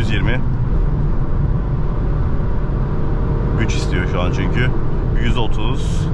120. Güç istiyor şu an çünkü. 130.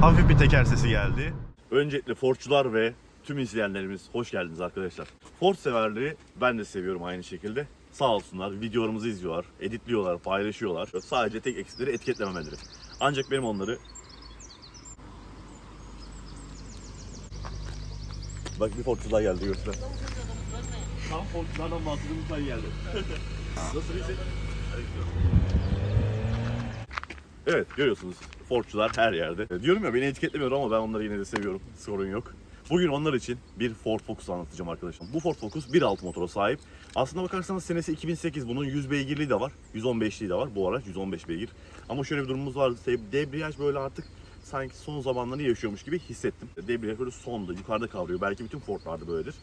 Hafif bir teker sesi geldi. Öncelikle Fordçular ve tüm izleyenlerimiz hoş geldiniz arkadaşlar. Ford severleri ben de seviyorum aynı şekilde. Sağ olsunlar videolarımızı izliyorlar, editliyorlar, paylaşıyorlar. Sadece tek eksikleri etiketlememeleri. Ancak benim onları Bak bir Fordçular geldi göster. Tam Fordçulardan bahsettiğimiz geldi. Nasıl iyisin? Evet görüyorsunuz Fordçular her yerde. E, Diyorum ya beni etiketlemiyor ama ben onları yine de seviyorum. Sorun yok. Bugün onlar için bir Ford Focus anlatacağım arkadaşlar. Bu Ford Focus 1.6 motora sahip. Aslında bakarsanız senesi 2008 bunun 100 beygirliği de var. 115'liği de var. Bu araç 115 beygir. Ama şöyle bir durumumuz var. Debriyaj böyle artık sanki son zamanlarını yaşıyormuş gibi hissettim. Debriyaj böyle sonda yukarıda kavrıyor. Belki bütün Ford'larda böyledir.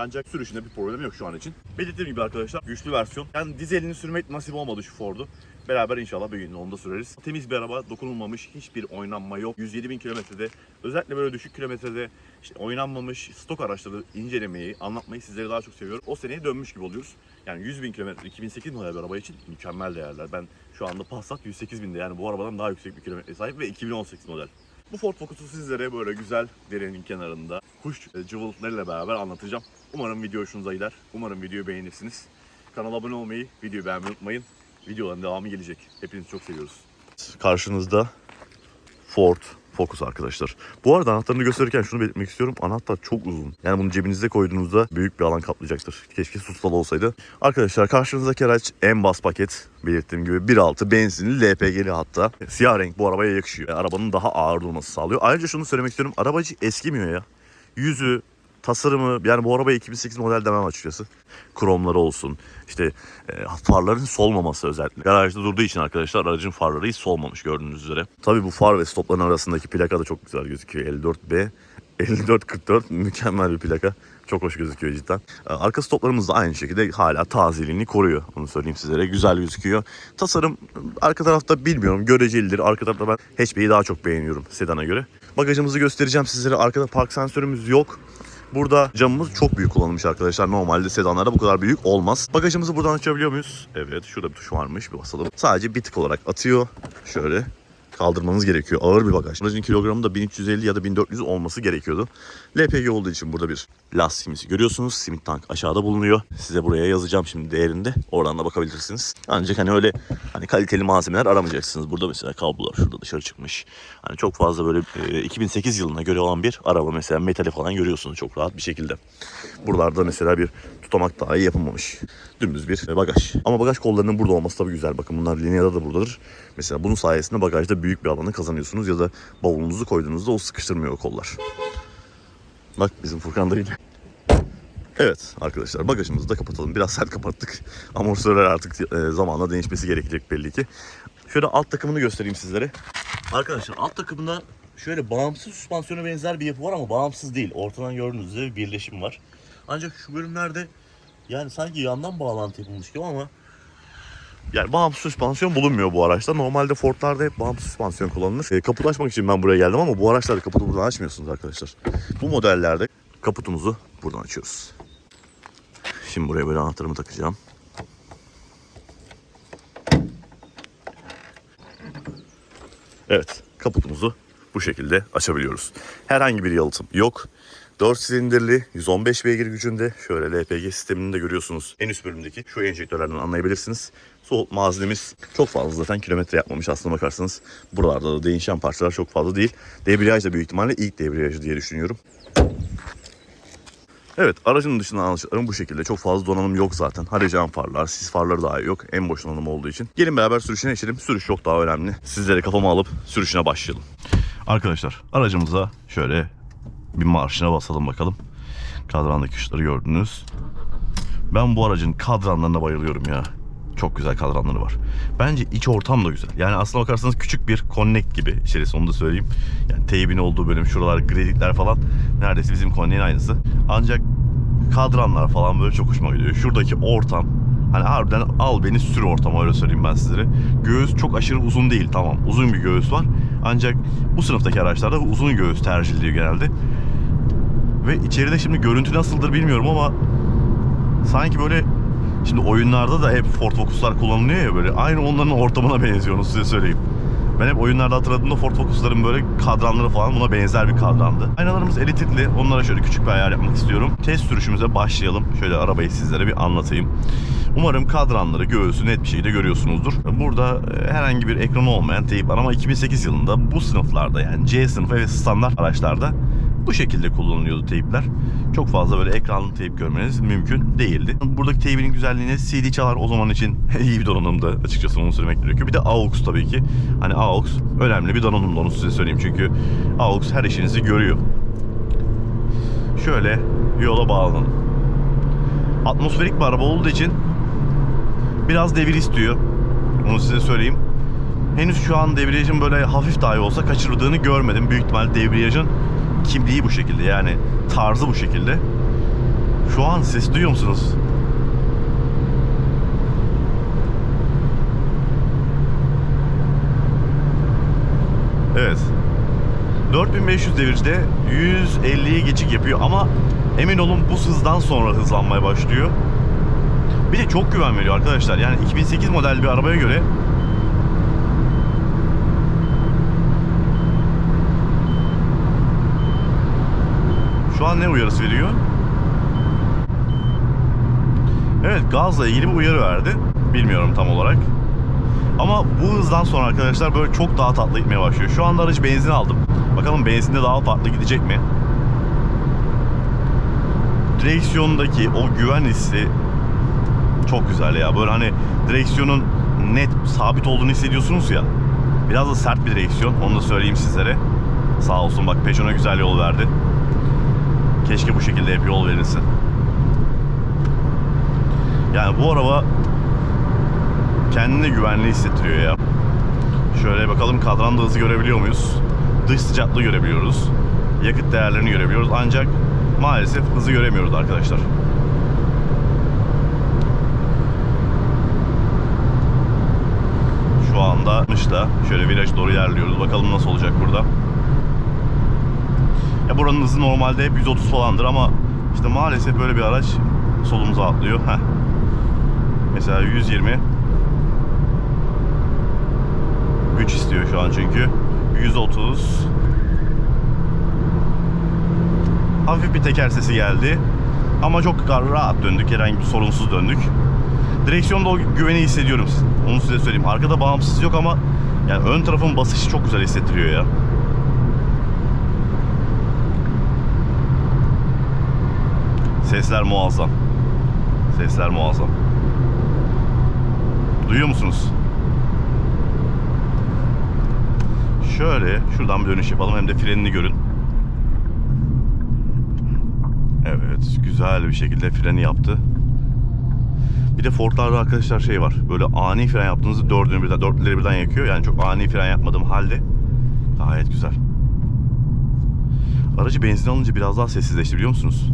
Ancak sürüşünde bir problem yok şu an için. Belirttiğim gibi arkadaşlar güçlü versiyon. Yani dizelini sürmek nasip olmadı şu Ford'u. Beraber inşallah bir gün onu da süreriz. Temiz bir araba, dokunulmamış, hiçbir oynanma yok. 107 bin kilometrede, özellikle böyle düşük kilometrede işte oynanmamış stok araçları incelemeyi, anlatmayı sizlere daha çok seviyorum. O seneye dönmüş gibi oluyoruz. Yani 100 bin kilometre, 2008 model bir araba için mükemmel değerler. Ben şu anda Passat 108 binde yani bu arabadan daha yüksek bir kilometre sahip ve 2018 model. Bu Ford Focus'u sizlere böyle güzel derenin kenarında kuş e, cıvıltılarıyla beraber anlatacağım. Umarım video hoşunuza gider. Umarım videoyu beğenirsiniz. Kanala abone olmayı, videoyu beğenmeyi unutmayın. Videoların devamı gelecek. Hepinizi çok seviyoruz. Karşınızda Ford Focus arkadaşlar. Bu arada anahtarını gösterirken şunu belirtmek istiyorum. Anahtar çok uzun. Yani bunu cebinize koyduğunuzda büyük bir alan kaplayacaktır. Keşke sustalı olsaydı. Arkadaşlar karşınızdaki araç en bas paket. Belirttiğim gibi 1.6 benzinli LPG'li hatta. Siyah renk bu arabaya yakışıyor. Yani arabanın daha ağır durması sağlıyor. Ayrıca şunu söylemek istiyorum. Arabacı eskimiyor ya. Yüzü, tasarımı yani bu araba 2008 model demem açıkçası. Kromları olsun. işte e, farların solmaması özellikle. Garajda durduğu için arkadaşlar aracın farları hiç solmamış gördüğünüz üzere. Tabii bu far ve stopların arasındaki plaka da çok güzel gözüküyor. 54B 5444 mükemmel bir plaka. Çok hoş gözüküyor cidden. E, Arka stoplarımız da aynı şekilde hala tazeliğini koruyor. Onu söyleyeyim sizlere. Güzel gözüküyor. Tasarım arka tarafta bilmiyorum görecelidir. Arka tarafta ben HP'yi daha çok beğeniyorum sedana göre. Bagajımızı göstereceğim sizlere. Arkada park sensörümüz yok. Burada camımız çok büyük kullanılmış arkadaşlar. Normalde sedanlarda bu kadar büyük olmaz. Bagajımızı buradan açabiliyor muyuz? Evet şurada bir tuş varmış bir basalım. Sadece bir tık olarak atıyor. Şöyle kaldırmanız gerekiyor. Ağır bir bagaj. Aracın kilogramı da 1350 ya da 1400 olması gerekiyordu. LPG olduğu için burada bir lastiğimizi görüyorsunuz. Simit tank aşağıda bulunuyor. Size buraya yazacağım şimdi değerinde. Oradan da bakabilirsiniz. Ancak hani öyle hani kaliteli malzemeler aramayacaksınız. Burada mesela kablolar şurada dışarı çıkmış. Hani çok fazla böyle e, 2008 yılına göre olan bir araba mesela metali falan görüyorsunuz çok rahat bir şekilde. Buralarda mesela bir tutamak dahi yapılmamış. Dümdüz bir bagaj. Ama bagaj kollarının burada olması tabii güzel. Bakın bunlar lineada da buradadır. Mesela bunun sayesinde bagajda büyük bir alanı kazanıyorsunuz ya da bavulunuzu koyduğunuzda o sıkıştırmıyor o kollar. Bak bizim Furkan da yine. Evet arkadaşlar bagajımızı da kapatalım. Biraz sert kapattık. Amortisörler artık e, zamanla değişmesi gerekecek belli ki. Şöyle alt takımını göstereyim sizlere. Arkadaşlar alt takımında şöyle bağımsız süspansiyona benzer bir yapı var ama bağımsız değil. Ortadan gördüğünüz üzere bir birleşim var. Ancak şu bölümlerde yani sanki yandan bağlantı yapılmış gibi ama yani bağımsız süspansiyon bulunmuyor bu araçta. Normalde Ford'larda hep bağımsız süspansiyon kullanılır. E, kaput açmak için ben buraya geldim ama bu araçlarda kaputu buradan açmıyorsunuz arkadaşlar. Bu modellerde kaputumuzu buradan açıyoruz. Şimdi buraya böyle anahtarımı takacağım. Evet, kaputumuzu bu şekilde açabiliyoruz. Herhangi bir yalıtım yok. 4 silindirli 115 beygir gücünde şöyle LPG sistemini de görüyorsunuz. En üst bölümdeki şu enjektörlerden anlayabilirsiniz. Soğutma haznemiz çok fazla zaten kilometre yapmamış aslına bakarsanız. Buralarda da değişen parçalar çok fazla değil. Debriyaj da büyük ihtimalle ilk debriyajı diye düşünüyorum. Evet aracın dışında anlaşılan bu şekilde çok fazla donanım yok zaten. Halojen farlar, sis farları daha yok. En boş donanım olduğu için. Gelin beraber sürüşüne geçelim. Sürüş çok daha önemli. Sizlere kafama alıp sürüşüne başlayalım. Arkadaşlar aracımıza şöyle bir marşına basalım bakalım. Kadrandaki kuşları gördünüz. Ben bu aracın kadranlarına bayılıyorum ya. Çok güzel kadranları var. Bence iç ortam da güzel. Yani aslına bakarsanız küçük bir Connect gibi içerisi onu da söyleyeyim. Yani teybin olduğu bölüm şuralar gredikler falan neredeyse bizim Connect'in aynısı. Ancak kadranlar falan böyle çok hoşuma gidiyor. Şuradaki ortam hani harbiden al beni sür ortama öyle söyleyeyim ben sizlere. Göğüs çok aşırı uzun değil tamam. Uzun bir göğüs var. Ancak bu sınıftaki araçlarda uzun göğüs tercih ediliyor genelde. Ve içeride şimdi görüntü nasıldır bilmiyorum ama sanki böyle şimdi oyunlarda da hep Ford Focus'lar kullanılıyor ya böyle aynı onların ortamına benziyor onu size söyleyeyim. Ben hep oyunlarda hatırladığımda Ford Focus'ların böyle kadranları falan buna benzer bir kadrandı. Aynalarımız elektrikli. Onlara şöyle küçük bir ayar yapmak istiyorum. Test sürüşümüze başlayalım. Şöyle arabayı sizlere bir anlatayım. Umarım kadranları, göğüsü net bir şekilde görüyorsunuzdur. Burada e, herhangi bir ekran olmayan teyip var ama 2008 yılında bu sınıflarda yani C sınıfı ve standart araçlarda bu şekilde kullanılıyordu teypler. Çok fazla böyle ekranlı teyp görmeniz mümkün değildi. Buradaki teybinin güzelliğine CD çalar o zaman için iyi bir donanımda açıkçası onu söylemek gerekiyor. Bir de AUX tabii ki. Hani AUX önemli bir donanımda onu size söyleyeyim çünkü AUX her işinizi görüyor. Şöyle yola bağlanalım. Atmosferik bir araba olduğu için biraz devir istiyor. Onu size söyleyeyim. Henüz şu an debriyajın böyle hafif dahi olsa kaçırdığını görmedim. Büyük ihtimal debriyajın kimliği bu şekilde yani tarzı bu şekilde. Şu an ses duyuyor musunuz? Evet. 4500 devirde 150'yi geçik yapıyor ama emin olun bu hızdan sonra hızlanmaya başlıyor. Bir de çok güven veriyor arkadaşlar. Yani 2008 model bir arabaya göre Şu an ne uyarısı veriyor? Evet gazla ilgili bir uyarı verdi. Bilmiyorum tam olarak. Ama bu hızdan sonra arkadaşlar böyle çok daha tatlı gitmeye başlıyor. Şu anda aracı benzin aldım. Bakalım benzinde daha farklı gidecek mi? Direksiyondaki o güven hissi çok güzel ya. Böyle hani direksiyonun net sabit olduğunu hissediyorsunuz ya. Biraz da sert bir direksiyon. Onu da söyleyeyim sizlere. Sağ olsun bak Peugeot'a güzel yol verdi. Keşke bu şekilde hep yol verilsin. Yani bu araba kendini güvenli hissettiriyor ya. Şöyle bakalım kadranda hızı görebiliyor muyuz? Dış sıcaklığı görebiliyoruz. Yakıt değerlerini görebiliyoruz. Ancak maalesef hızı göremiyoruz arkadaşlar. Şu anda da şöyle viraj doğru ilerliyoruz. Bakalım nasıl olacak burada. Ya buranın hızı normalde hep 130 falandır ama işte maalesef böyle bir araç solumuza atlıyor. Heh. Mesela 120 güç istiyor şu an çünkü. 130 Hafif bir teker sesi geldi. Ama çok rahat döndük. Herhangi bir sorunsuz döndük. Direksiyonda o güveni hissediyorum. Onu size söyleyeyim. Arkada bağımsız yok ama yani ön tarafın basışı çok güzel hissettiriyor ya. Sesler muazzam. Sesler muazzam. Duyuyor musunuz? Şöyle şuradan bir dönüş yapalım hem de frenini görün. Evet güzel bir şekilde freni yaptı. Bir de Ford'larda arkadaşlar şey var. Böyle ani fren yaptığınızda dördünü birden, dörtleri birden yakıyor. Yani çok ani fren yapmadığım halde gayet güzel. Aracı benzin alınca biraz daha sessizleşti biliyor musunuz?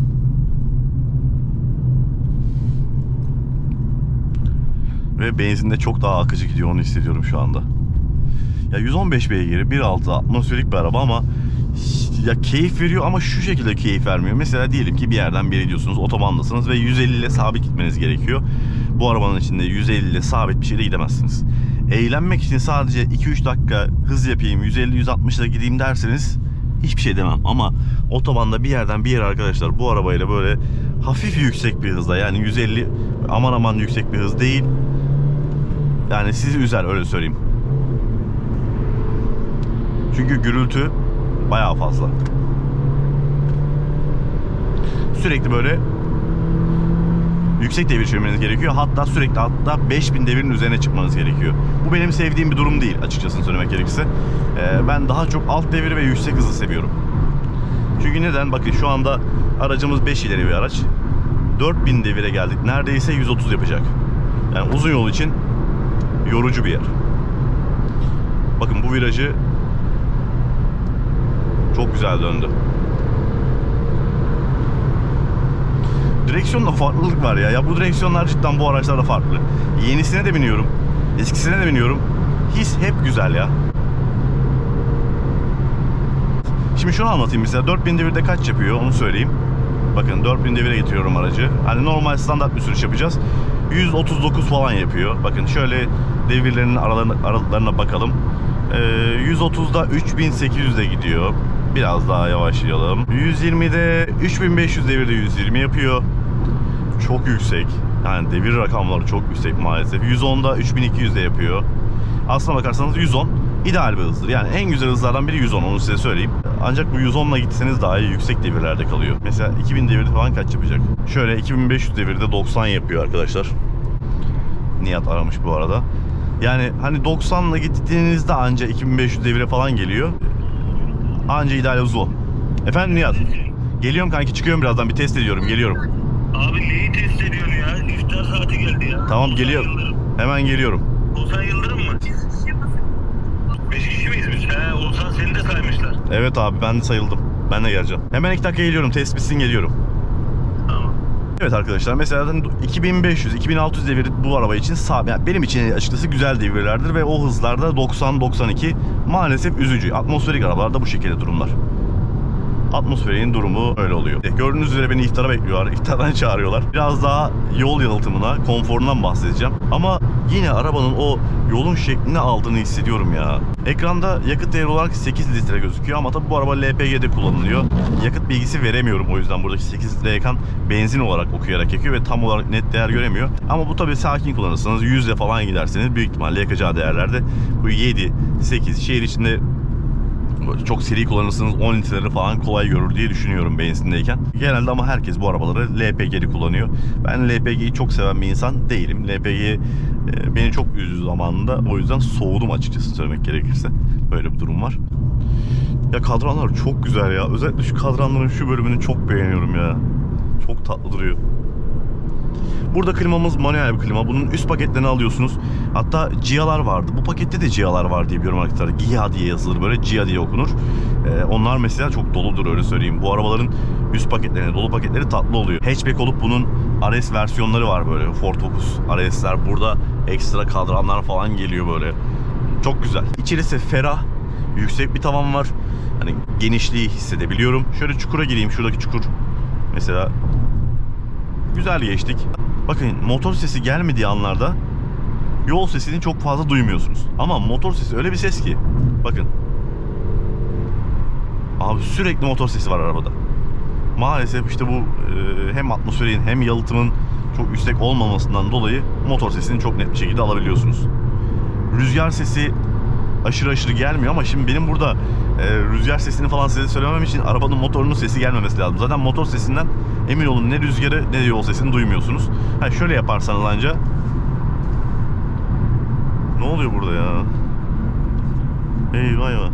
Ve benzinde çok daha akıcı gidiyor onu hissediyorum şu anda. Ya 115 beygiri 1.6 atmosferik bir araba ama ya keyif veriyor ama şu şekilde keyif vermiyor. Mesela diyelim ki bir yerden bir gidiyorsunuz, otobandasınız ve 150 ile sabit gitmeniz gerekiyor. Bu arabanın içinde 150 ile sabit bir şeyle gidemezsiniz. Eğlenmek için sadece 2-3 dakika hız yapayım, 150-160 ile gideyim derseniz hiçbir şey demem. Ama otobanda bir yerden bir yere arkadaşlar bu arabayla böyle hafif yüksek bir hızda yani 150 aman aman yüksek bir hız değil. Yani sizi üzer öyle söyleyeyim. Çünkü gürültü bayağı fazla. Sürekli böyle yüksek devir çevirmeniz gerekiyor. Hatta sürekli hatta 5000 devirin üzerine çıkmanız gerekiyor. Bu benim sevdiğim bir durum değil açıkçası söylemek gerekirse. Ee, ben daha çok alt devir ve yüksek hızı seviyorum. Çünkü neden? Bakın şu anda aracımız 5 ileri bir araç. 4000 devire geldik. Neredeyse 130 yapacak. Yani uzun yol için yorucu bir yer. Bakın bu virajı çok güzel döndü. Direksiyonda farklılık var ya. Ya bu direksiyonlar cidden bu araçlarda farklı. Yenisine de biniyorum. Eskisine de biniyorum. His hep güzel ya. Şimdi şunu anlatayım mesela 4000 devirde kaç yapıyor onu söyleyeyim. Bakın 4000 devire getiriyorum aracı. Hani normal standart bir sürüş yapacağız. 139 falan yapıyor. Bakın şöyle devirlerin aralarına, bakalım. Ee, 130'da 3800'de gidiyor. Biraz daha yavaşlayalım. 120'de 3500 devirde 120 yapıyor. Çok yüksek. Yani devir rakamları çok yüksek maalesef. 110'da 3200'de yapıyor. Aslına bakarsanız 110 ideal bir hızdır. Yani en güzel hızlardan biri 110 onu size söyleyeyim. Ancak bu 110'la gitseniz daha iyi yüksek devirlerde kalıyor. Mesela 2000 devirde falan kaç yapacak? Şöyle 2500 devirde 90 yapıyor arkadaşlar. Nihat aramış bu arada. Yani hani 90'la gittiğinizde anca 2500 devire falan geliyor. Anca ideal hız o. Efendim Nihat? Geliyorum kanki çıkıyorum birazdan bir test ediyorum geliyorum. Abi neyi test ediyorsun ya? İftar saati geldi ya. Tamam geliyorum. Yıldırım. Hemen geliyorum. Oğuzhan Yıldırım mı? He Oğuzhan seni de saymışlar. Evet abi ben de sayıldım. Ben de geleceğim. Hemen iki dakika geliyorum. Test bitsin geliyorum. Tamam. Evet arkadaşlar mesela 2500-2600 devir bu araba için sağ, yani benim için açıkçası güzel devirlerdir ve o hızlarda 90-92 maalesef üzücü. Atmosferik arabalarda bu şekilde durumlar. Atmosferin durumu öyle oluyor. E, Gördüğünüz üzere beni iftara bekliyorlar. İftardan çağırıyorlar. Biraz daha yol yalıtımına, konforundan bahsedeceğim. Ama yine arabanın o yolun şeklini aldığını hissediyorum ya. Ekranda yakıt değeri olarak 8 litre gözüküyor ama tabii bu araba LPG'de kullanılıyor. Yakıt bilgisi veremiyorum o yüzden buradaki 8 litre yakan benzin olarak okuyarak yakıyor ve tam olarak net değer göremiyor. Ama bu tabii sakin kullanırsanız 100 ile falan giderseniz büyük ihtimalle yakacağı değerlerde bu 7, 8 şehir içinde çok seri kullanırsanız 10 litreleri falan kolay görür diye düşünüyorum benzindeyken. Genelde ama herkes bu arabaları LPG'li kullanıyor. Ben LPG'yi çok seven bir insan değilim. LPG e, beni çok üzdü zamanında. O yüzden soğudum açıkçası söylemek gerekirse. Böyle bir durum var. Ya kadranlar çok güzel ya. Özellikle şu kadranların şu bölümünü çok beğeniyorum ya. Çok tatlı duruyor. Burada klimamız manuel bir klima. Bunun üst paketlerini alıyorsunuz. Hatta Gia'lar vardı. Bu pakette de Gia'lar var diye biliyorum arkadaşlar. Gia diye yazılır böyle. Gia diye okunur. Ee, onlar mesela çok doludur öyle söyleyeyim. Bu arabaların üst paketleri, dolu paketleri tatlı oluyor. Hatchback olup bunun RS versiyonları var böyle. Ford Focus RS'ler. Burada ekstra kadranlar falan geliyor böyle. Çok güzel. İçerisi ferah. Yüksek bir tavan var. Hani genişliği hissedebiliyorum. Şöyle çukura gireyim. Şuradaki çukur. Mesela güzel geçtik. Bakın motor sesi gelmediği anlarda yol sesini çok fazla duymuyorsunuz. Ama motor sesi öyle bir ses ki. Bakın. Abi sürekli motor sesi var arabada. Maalesef işte bu e, hem atmosferin hem yalıtımın çok yüksek olmamasından dolayı motor sesini çok net bir şekilde alabiliyorsunuz. Rüzgar sesi aşırı aşırı gelmiyor ama şimdi benim burada e, rüzgar sesini falan size söylemem için arabanın motorunun sesi gelmemesi lazım. Zaten motor sesinden emin olun ne rüzgarı ne de yol sesini duymuyorsunuz. Ha şöyle yaparsanız anca ne oluyor burada ya? Eyvah eyvah.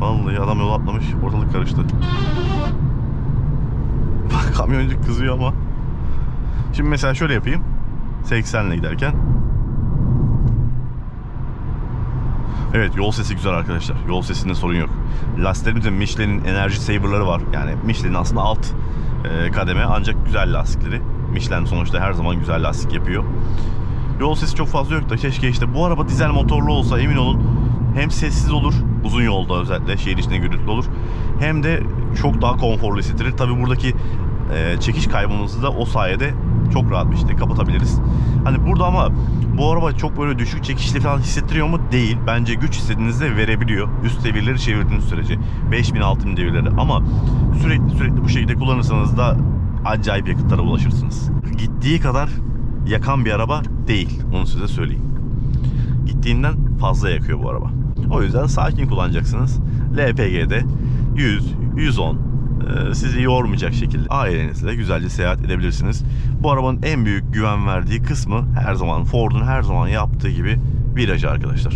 Vallahi adam yol atlamış ortalık karıştı. Bak kamyoncu kızıyor ama. Şimdi mesela şöyle yapayım. 80 ile giderken Evet yol sesi güzel arkadaşlar. Yol sesinde sorun yok. Lastiklerimizde Michelin'in enerji saver'ları var. Yani Michelin'in aslında alt e, kademe ancak güzel lastikleri. Michelin sonuçta her zaman güzel lastik yapıyor. Yol sesi çok fazla yok da keşke işte bu araba dizel motorlu olsa emin olun hem sessiz olur uzun yolda özellikle şehir içinde gürültülü olur hem de çok daha konforlu hissettirir. Tabi buradaki e, çekiş kaybımızı da o sayede çok rahat bir şekilde kapatabiliriz. Hani burada ama bu araba çok böyle düşük çekişli falan hissettiriyor mu? Değil. Bence güç istediğinizde verebiliyor. Üst devirleri çevirdiğiniz sürece. 5000 6000 devirleri ama sürekli sürekli bu şekilde kullanırsanız da acayip yakıtlara ulaşırsınız. Gittiği kadar yakan bir araba değil. Onu size söyleyeyim. Gittiğinden fazla yakıyor bu araba. O yüzden sakin kullanacaksınız. LPG'de 100, 110 e, sizi yormayacak şekilde ailenizle güzelce seyahat edebilirsiniz. Bu arabanın en büyük güven verdiği kısmı her zaman Ford'un her zaman yaptığı gibi virajı arkadaşlar.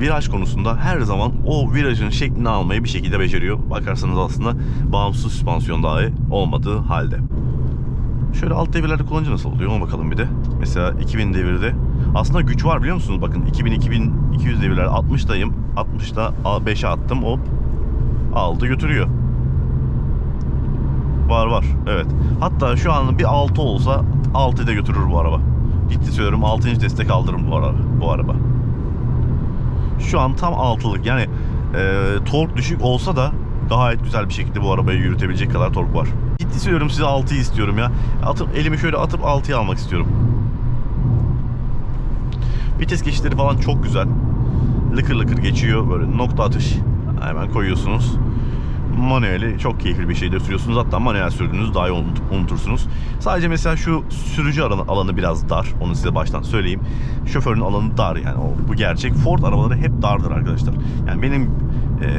Viraj konusunda her zaman o virajın şeklini almayı bir şekilde beceriyor. Bakarsanız aslında bağımsız süspansiyon dahi olmadığı halde. Şöyle alt devirlerde kullanıcı nasıl oluyor ona bakalım bir de. Mesela 2000 devirde aslında güç var biliyor musunuz? Bakın 2000 2200 devirler 60'dayım. 60'da 5'e attım hop aldı götürüyor. Var var evet. Hatta şu an bir 6 olsa 6'yı da götürür bu araba. Ciddi söylüyorum 6. destek aldırım bu araba. Bu araba. Şu an tam 6'lık yani e, tork düşük olsa da gayet güzel bir şekilde bu arabayı yürütebilecek kadar tork var. ciddi söylüyorum size 6'yı istiyorum ya. Atıp elimi şöyle atıp 6'yı almak istiyorum. Vites geçişleri falan çok güzel. Lıkır lıkır geçiyor böyle nokta atış. Hemen koyuyorsunuz. Manueli çok keyifli bir şeydir sürüyorsunuz. Hatta manuel sürdüğünüzü daha iyi unut- unutursunuz. Sadece mesela şu sürücü alanı, alanı biraz dar. Onu size baştan söyleyeyim. Şoförün alanı dar yani o, bu gerçek. Ford arabaları hep dardır arkadaşlar. Yani benim e,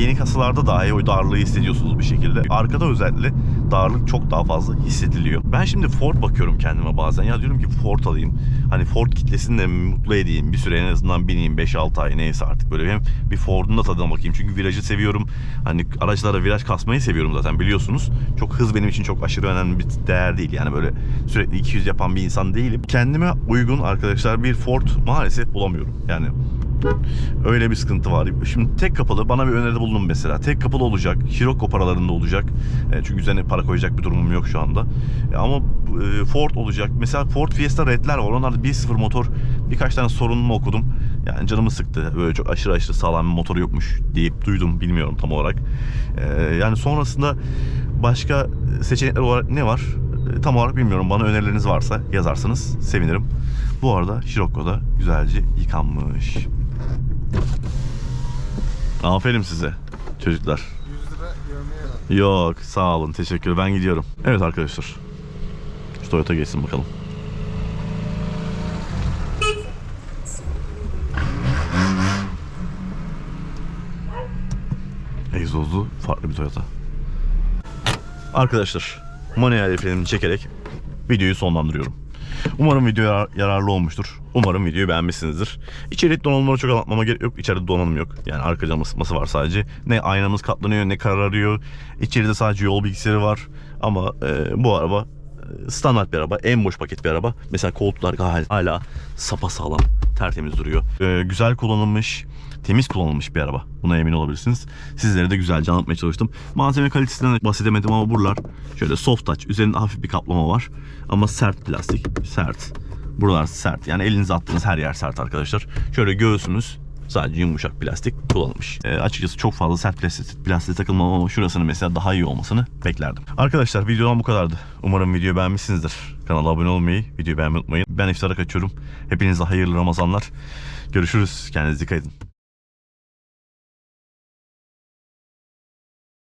yeni kasalarda dahi o darlığı hissediyorsunuz bir şekilde. Arkada özellikle darlık çok daha fazla hissediliyor. Ben şimdi Ford bakıyorum kendime bazen. Ya diyorum ki Ford alayım. Hani Ford kitlesini de mutlu edeyim. Bir süre en azından bineyim 5-6 ay neyse artık böyle hem bir Ford'un da tadına bakayım. Çünkü virajı seviyorum. Hani araçlara viraj kasmayı seviyorum zaten biliyorsunuz. Çok hız benim için çok aşırı önemli bir değer değil. Yani böyle sürekli 200 yapan bir insan değilim. Kendime uygun arkadaşlar bir Ford maalesef bulamıyorum. Yani Öyle bir sıkıntı var. Şimdi tek kapılı bana bir öneride bulundum mesela. Tek kapılı olacak. Scirocco paralarında olacak. E, çünkü üzerine para koyacak bir durumum yok şu anda. E, ama e, Ford olacak. Mesela Ford Fiesta Red'ler var. Onlarda 1.0 motor. Birkaç tane sorununu okudum. Yani canımı sıktı. Böyle çok aşırı aşırı sağlam bir motoru yokmuş deyip duydum. Bilmiyorum tam olarak. Yani sonrasında başka seçenekler olarak ne var? Tam olarak bilmiyorum. Bana önerileriniz varsa yazarsanız sevinirim. Bu arada Scirocco da güzelce yıkanmış. Aferin size çocuklar. 100 lira görmeye Yok sağ olun teşekkür ben gidiyorum. Evet arkadaşlar. Şu Toyota geçsin bakalım. Egzozlu farklı bir Toyota. Arkadaşlar manuel frenimi çekerek videoyu sonlandırıyorum. Umarım video yarar- yararlı olmuştur. Umarım videoyu beğenmişsinizdir. İçerik donanımları çok anlatmama gerek yok. İçeride donanım yok. Yani arka cam ısıtması var sadece. Ne aynamız katlanıyor ne kararıyor. İçeride sadece yol bilgisayarı var. Ama e, bu araba e, standart bir araba. En boş paket bir araba. Mesela koltuklar hala, hala sapasağlam. Tertemiz duruyor. E, güzel kullanılmış. Temiz kullanılmış bir araba. Buna emin olabilirsiniz. Sizlere de güzelce anlatmaya çalıştım. Malzeme kalitesinden bahsedemedim ama buralar şöyle soft touch. Üzerinde hafif bir kaplama var. Ama sert plastik. Sert. Buralar sert. Yani elinize attığınız her yer sert arkadaşlar. Şöyle göğsümüz sadece yumuşak plastik kullanılmış. E, açıkçası çok fazla sert plastik, plastik takılmam ama şurasının mesela daha iyi olmasını beklerdim. Arkadaşlar videodan bu kadardı. Umarım videoyu beğenmişsinizdir. Kanala abone olmayı, videoyu beğenmeyi unutmayın. Ben iftara kaçıyorum. Hepinize hayırlı Ramazanlar. Görüşürüz. Kendinize dikkat edin.